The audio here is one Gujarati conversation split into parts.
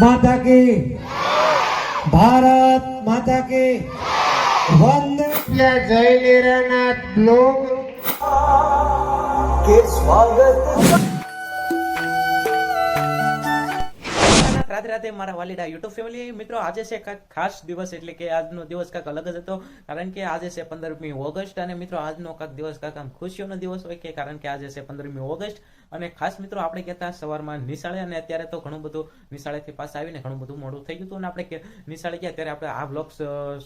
માતા કી? ભારત માતા કે? વંદે જય નિરાનાથ બ્લોગ કે સ્વાગત. રાતે રાતે મારા વાલીડા યુટ્યુબ ફેમિલી મિત્રો આજે છે કાંઈક ખાસ દિવસ એટલે કે આજનો દિવસ કાંઈક અલગ જ હતો. કારણ કે આજે છે પંદરમી ઓગસ્ટ અને મિત્રો આજનો કાંઈક દિવસ કાંક આમ ખુશીઓનો દિવસ હોય કે કારણ કે આજે છે પંદરમી ઓગસ્ટ. અને ખાસ મિત્રો આપણે કહેતા સવારમાં નિશાળે અને અત્યારે તો ઘણું બધું નિશાળેથી પાસ આવીને ઘણું બધું મોડું થઈ ગયું હતું અને આપણે નિશાળે ગયા ત્યારે આપણે આ બ્લોગ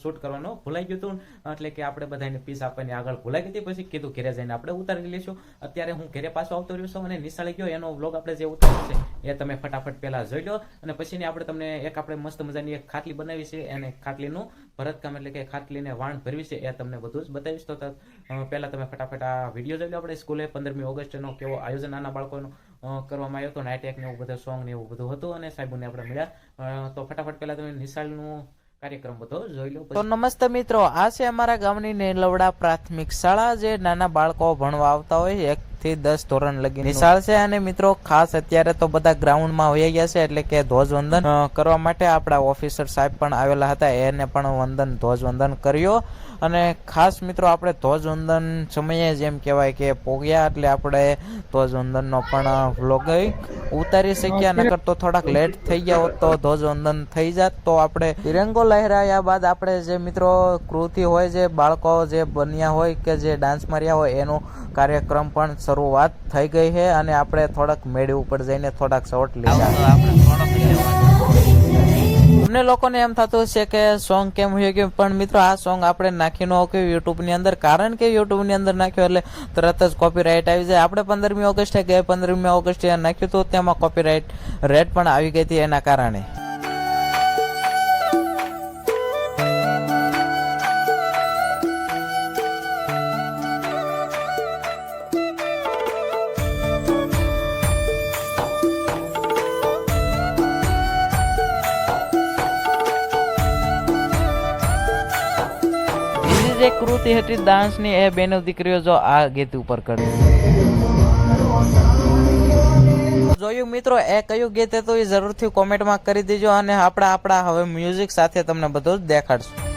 શૂટ કરવાનો ભૂલાઈ ગયું હતું એટલે કે આપણે બધાને પીસ આપવાની આગળ ભૂલાઈ ગઈ હતી. પછી કીધું ઘરે જઈને આપણે ઉતારી લઈશું. અત્યારે હું ઘરે પાછો આવતો રહ્યો છું અને નિશાળે ગયો. એનો બ્લોગ આપણે જે ઉતાર્યો છે, એ તમે ફટાફટ પહેલા જોઈ લો. અને પછીની આપણે તમને એક આપણે મસ્ત મજાની એક ખાટલી બનાવી છે. અને ખાટલીનું ભરતકામ એટલે કે ખાટલીને વાણ ભરવી છે એ તમને બધું જ બતાવીશ. તો અ, તમે ફટાફટ આ વીડિયો જોઈ લો આપણે. સ્કૂલે પંદરમી ઓગસ્ટનો કેવો આયોજન નાના બાળકોનો કરવામાં આવ્યો હતો. નાઇટ ને એવું બધું સોંગ ને એવું બધું હતું અને સાહેબોને આપણે મળ્યા. તો ફટાફટ પહેલાં તમે નિશાળનું કાર્યક્રમ બધો જોઈ લો. તો નમસ્તે મિત્રો આ છે અમારા ગામની નેલવડા પ્રાથમિક શાળા જે નાના બાળકો ભણવા આવતા હોય એક થી દસ ધોરણ લગી નિશાળ છે. અને મિત્રો ખાસ અત્યારે તો બધા ગ્રાઉન્ડમાં હોઈ ગયા છે એટલે કે ધ્વજવંદન કરવા માટે આપણા ઓફિસર સાહેબ પણ આવેલા હતા. એને પણ વંદન ધ્વજવંદન કર્યો. અને ખાસ મિત્રો આપણે ધ્વજવંદન સમયે જેમ કહેવાય કે પોગ્યા એટલે આપણે ધ્વજવંદનનો પણ વ્લોગ ઉતારી શક્યા. નકર તો થોડાક લેટ થઈ ગયા હોત તો ધ્વજવંદન થઈ જાત. તો આપણે તિરંગો લહેરાયા બાદ આપણે જે મિત્રો કૃતિ હોય, જે બાળકો જે બન્યા હોય કે જે ડાન્સ માર્યા હોય, એનો કાર્યક્રમ પણ શરૂઆત થઈ ગઈ છે. અને આપણે થોડાક મેળી ઉપર જઈને થોડાક શોર્ટ લીધા. અમને લોકોને એમ થતું છે કે સોંગ કેમ હોય ગયું? પણ મિત્રો, આ સોંગ આપણે નાખી ન કે યુટ્યુબની અંદર. કારણ કે યુટ્યુબની અંદર નાખ્યો એટલે તરત જ કોપીરાઇટ આવી જાય. આપણે પંદરમી ઓગસ્ટે ગયા, પંદરમી ઓગસ્ટે નાખ્યું હતું તેમાં કોપીરાઇટ રેટ પણ આવી ગઈ હતી એના કારણે. જે કૃતિ હતી ડાન્સની, એ બેનો દીકરીઓ જો આ ગીત ઉપર કરી. જોયું મિત્રો, એ કયું ગીત હતું એ જરૂરથી કોમેન્ટમાં કરી દેજો અને આપણે આપણા હવે મ્યુઝિક સાથે તમને બધું જ દેખાડશું.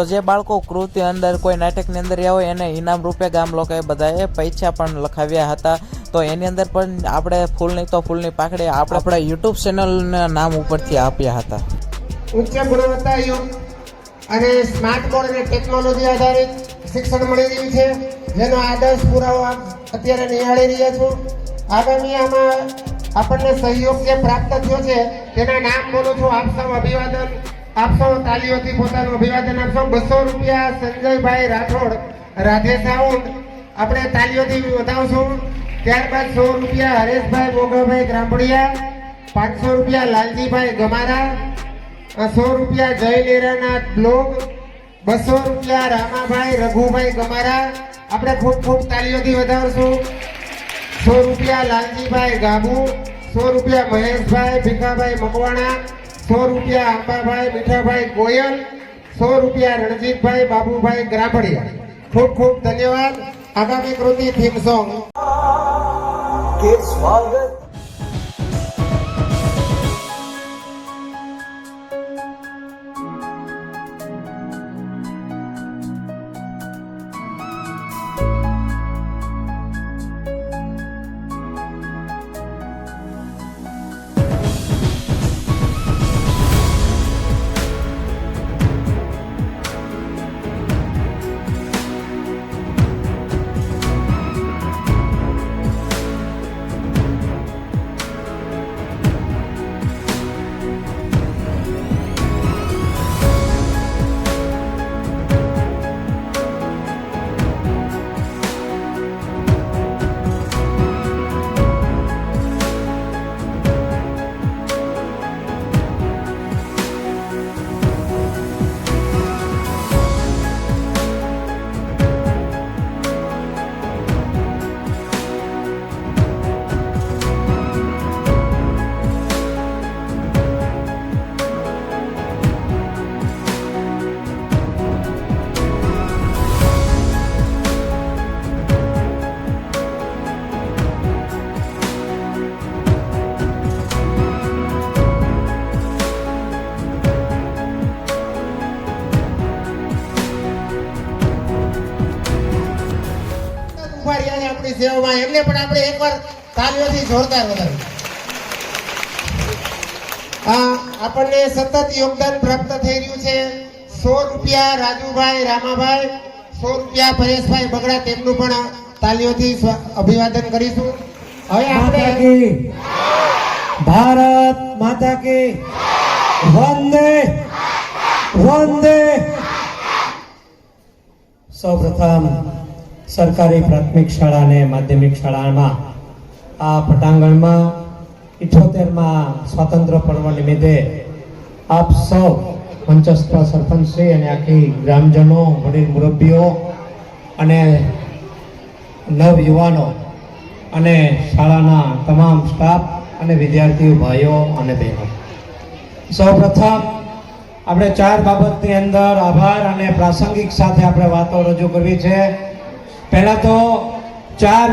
તો જે બાળકો કૃતિ અંદર કોઈ નાટકની અંદર રહ્યા હોય, એને ઇનામ રૂપે ગામ લોકોએ બધાએ પૈસા પણ લખાવ્યા હતા. તો એની અંદર પણ આપણે ફૂલની તો ફૂલની પાકડી આપણે આપણા યુટ્યુબ ચેનલના નામ ઉપરથી આપ્યા હતા. ઉચ્ચ ગુણવત્તાયુક્ત અને સ્માર્ટફોન અને ટેકનોલોજી આધારિત શિક્ષણ મળી રહ્યું છે. જેનો આદર્શ પુરાવો અત્યારે નિહાળી રહ્યા છું. આગામી આમાં આપણને સહયોગ જે પ્રાપ્ત થયો છે, તેના નામ બોલું છું. આપ સૌ અભિવાદન. આપ સૌ તાલીઓથી પોતાનું અભિવાદન આપશો બસો રૂપિયા સંજયભાઈ રાઠોડ, રાધે સાઉન્ડ. આપણે તાલીઓથી વધાવશું. ત્યારબાદ સો રૂપિયા હરેશભાઈ મોગલભાઈ ગ્રામડિયા, પાંચસો રૂપિયા લાલજીભાઈ ગમારા સો રૂપિયા જય લેરાનાથ બ્લોગ, બસો રૂપિયા રામાભાઈ રઘુભાઈ ગમારા. આપણે ખૂબ ખૂબ તાલીઓથી વધારશું સો રૂપિયા લાલજીભાઈ ગાબુ, સો રૂપિયા મહેશભાઈ ભીખાભાઈ મકવાણા સો રૂપિયા અંબાભાઈ મીઠાભાઈ, ગોયલ, સો રૂપિયા રણજીતભાઈ, બાબુભાઈ ગ્રાબડિયા ખૂબ ખૂબ ધન્યવાદ. આગામી કૃતિ થીમ સોંગ કે સ્વાગત સેવામાં એમને પણ આપણે એકવાર તાલીઓથી જોરદાર વધાવી આ આપણને સતત યોગદાન પ્રાપ્ત થઈ રહ્યું છે. સો રૂપિયા રાજુભાઈ, રામાભાઈ, સો રૂપિયા પરેશભાઈ બગડા તેમનું પણ તાલીઓથી અભિવાદન કરીશું. હવે આપણે ભારત માતા કે. વંદે. વંદે. સૌપ્રથમ સરકારી પ્રાથમિક શાળા અને માધ્યમિક શાળામાં આ પટાંગણમાં ઇઠોતેરમાં સ્વાતંત્ર્ય પર્વ નિમિત્તે આપ સૌ મંચસ્થ સરપંચશ્રી અને આખી ગ્રામજનો, વડીલ, મુરબ્બીઓ અને નવ યુવાનો અને શાળાના તમામ સ્ટાફ અને વિદ્યાર્થીઓ, ભાઈઓ અને બહેનો. સૌપ્રથમ આપણે ચાર બાબતની અંદર આભાર અને પ્રાસંગિક સાથે આપણે વાતો રજૂ કરવી છે. પહેલા તો ચાર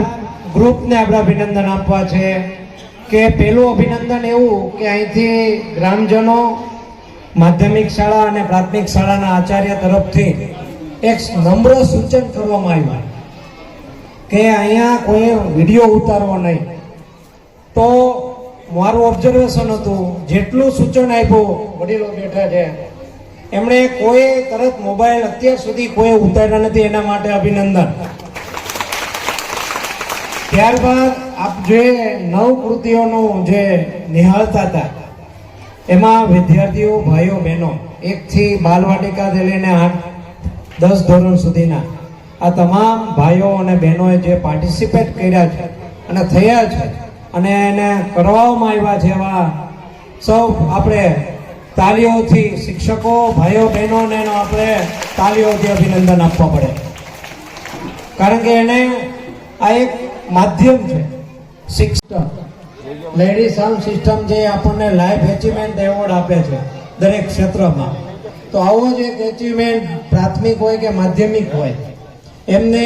ગ્રુપને આપણે અભિનંદન આપવા છે કે પહેલું અભિનંદન એવું કે અહીંથી ગ્રામજનો માધ્યમિક શાળા અને પ્રાથમિક શાળાના આચાર્ય તરફથી એક નમ્ર સૂચન કરવામાં આવ્યું કે અહીંયા કોઈ વીડિયો ઉતારવો નહીં. તો મારું ઓબ્ઝર્વેશન હતું, જેટલું સૂચન આપ્યું, વડીલો બેઠા છે, એમણે કોઈ તરત મોબાઈલ અત્યાર સુધી કોઈ ઉતાર્યા નથી, એના માટે અભિનંદન. ત્યારબાદ આપ જે નવ કૃતિઓનું જે નિહાળતા હતા, એમાં વિદ્યાર્થીઓ, ભાઈઓ, બહેનો, એકથી બાલવાટિકાથી લઈને આઠ, દસ ધોરણ સુધીના, આ તમામ ભાઈઓ અને બહેનોએ જે પાર્ટિસિપેટ કર્યા છે અને થયા છે અને એને કરવામાં આવ્યા છે એવા સૌ આપણે તાલીઓથી શિક્ષકો, ભાઈઓ, બહેનોને એનો આપણે તાલીઓથી અભિનંદન આપવા પડે. કારણ કે એને આ એક માધ્યમ છે. સિસ્ટમ લેડી સાઉન્ડ સિસ્ટમ જે આપણને લાઈફ એચિવમેન્ટ એવોર્ડ આપે છે દરેક ક્ષેત્રમાં. તો આવો જ એક એચિવમેન્ટ પ્રાથમિક હોય કે માધ્યમિક હોય. એમને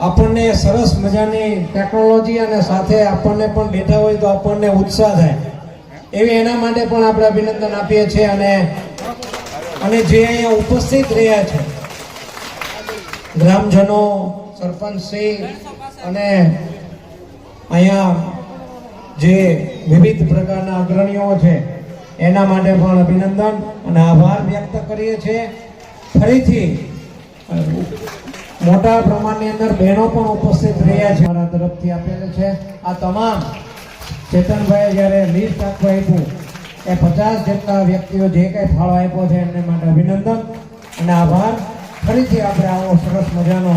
આપણને સરસ મજાની ટેકનોલોજી અને સાથે આપણને પણ બેઠા હોય તો આપણને ઉત્સાહ થાય. એવી એના માટે પણ આપણે અભિનંદન આપીએ છીએ અને અને જે અહીંયા ઉપસ્થિત રહ્યા છે, ગ્રામજનો સરપંચશ્રી અને અહીંયા જે વિવિધ પ્રકારના અગ્રણીઓ છે એના માટે પણ અભિનંદન અને આભાર વ્યક્ત કરીએ છીએ. ફરીથી મોટા પ્રમાણની અંદર બહેનો પણ ઉપસ્થિત રહ્યા છે. મારા તરફથી આપેલ છે. આ તમામ ચેતનભાઈ જ્યારે લિસ્ટ આપવા આપ્યું એ પચાસ જેટલા વ્યક્તિઓ જે કંઈ ફાળો આપ્યો છે એમને માટે અભિનંદન અને આભાર. ફરીથી આપણે આવો સરસ મજાનો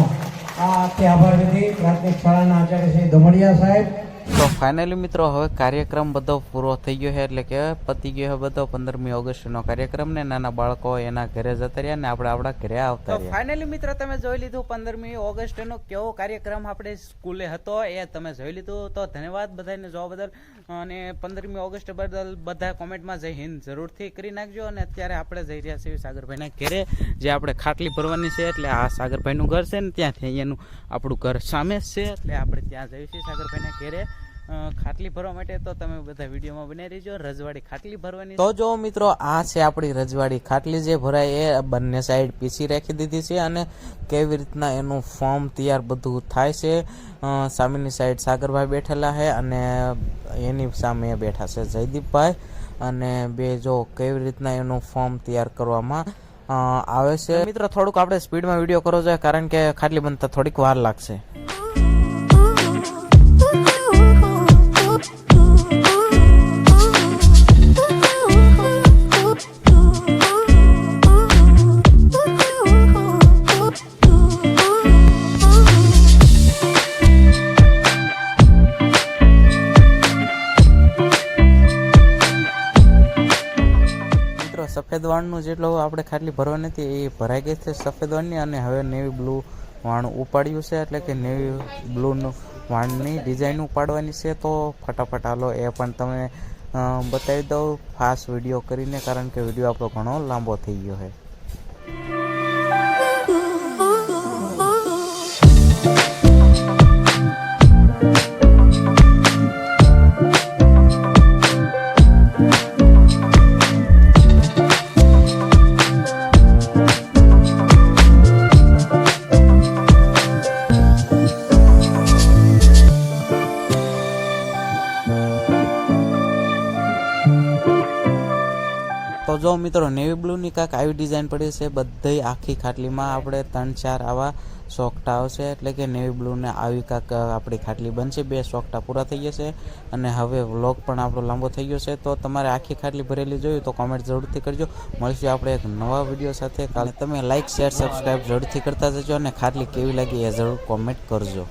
આ આભાર વિધિ પ્રાથમિક શાળાના આચાર્ય શ્રી દમડિયા સાહેબ. તો ફાઇનલી મિત્રો હવે કાર્યક્રમ બધો પૂરો થઈ ગયો છે એટલે કે પતી ગયો છે બધો પંદરમી ઓગસ્ટનો કાર્યક્રમ ને નાના બાળકો એના ઘરે જતા રહ્યા ને આપણે આપણા ઘરે આવતા રહ્યા. ફાઇનલી મિત્રો તમે જોઈ લીધું પંદરમી ઓગસ્ટનો કેવો કાર્યક્રમ આપણે સ્કૂલે હતો એ તમે જોઈ લીધું તો ધન્યવાદ બધાને જોવા બદલ. અને પંદરમી ઓગસ્ટ બદલ બધા કોમેન્ટમાં જય હિન્દ જરૂરથી કરી નાખજો અને અત્યારે આપણે જઈ રહ્યા છીએ સાગરભાઈના ઘરે જે આપણે ખાટલી ભરવાની છે એટલે આ સાગરભાઈનું ઘર છે ને ત્યાંથી અહીંયાનું આપણું ઘર સામે છે એટલે આપણે ત્યાં જઈશું સાગરભાઈના ઘરે. ખાટલી ભરવા માટે તો તમે બધા વિડીયોમાં બનાવી રહેજો રજવાડી ખાટલી ભરવાની તો જો મિત્રો આ છે આપણી રજવાડી ખાટલી જે ભરાય એ બંને સાઈડ પીસી રાખી દીધી છે અને કેવી રીતના એનું ફોર્મ તૈયાર બધું થાય છે સામેની સાઈડ સાગરભાઈ બેઠેલા છે અને એની સામે બેઠા છે જયદીપભાઈ. અને બે જો કેવી રીતના એનું ફોર્મ તૈયાર કરવામાં આવે છે. મિત્રો થોડુંક આપણે સ્પીડમાં વીડિયો કરવો જોઈએ કારણ કે ખાટલી બનતા થોડીક વાર લાગશે. સફેદ વાણનું જેટલો આપણે ખાટલી ભરવાની હતી એ ભરાઈ ગઈ છે સફેદ વાણની અને હવે નેવી બ્લુ વાણ ઉપાડ્યું છે એટલે કે નેવી બ્લુનું વાણની ડિઝાઇન ઉપાડવાની છે તો ફટાફટ હાલો એ પણ તમે બતાવી દઉં ફાસ્ટ વીડિયો કરીને કારણ કે વીડિયો આપણો ઘણો લાંબો થઈ ગયો છે. જો મિત્રો નેવી બ્લુની કાંક આવી ડિઝાઇન પડી છે, બધી આખી ખાટલીમાં આપણે ત્રણ ચાર આવા સોકટા આવશે. એટલે કે નેવી બ્લુને આવી કાંક આપણી ખાટલી બનશે. બે સોકટા પૂરા થઈ જશે અને હવે વ્લોગ પણ આપણો લાંબો થઈ ગયો છે. તો તમારે આખી ખાટલી ભરેલી જોયું તો કોમેન્ટ જરૂરથી કરજો. મળશું આપણે એક નવા વીડિયો સાથે. કાલે તમે લાઇક શેર સબસ્ક્રાઈબ જરૂરથી કરતા જજો અને ખાટલી કેવી લાગી એ જરૂર કોમેન્ટ કરજો.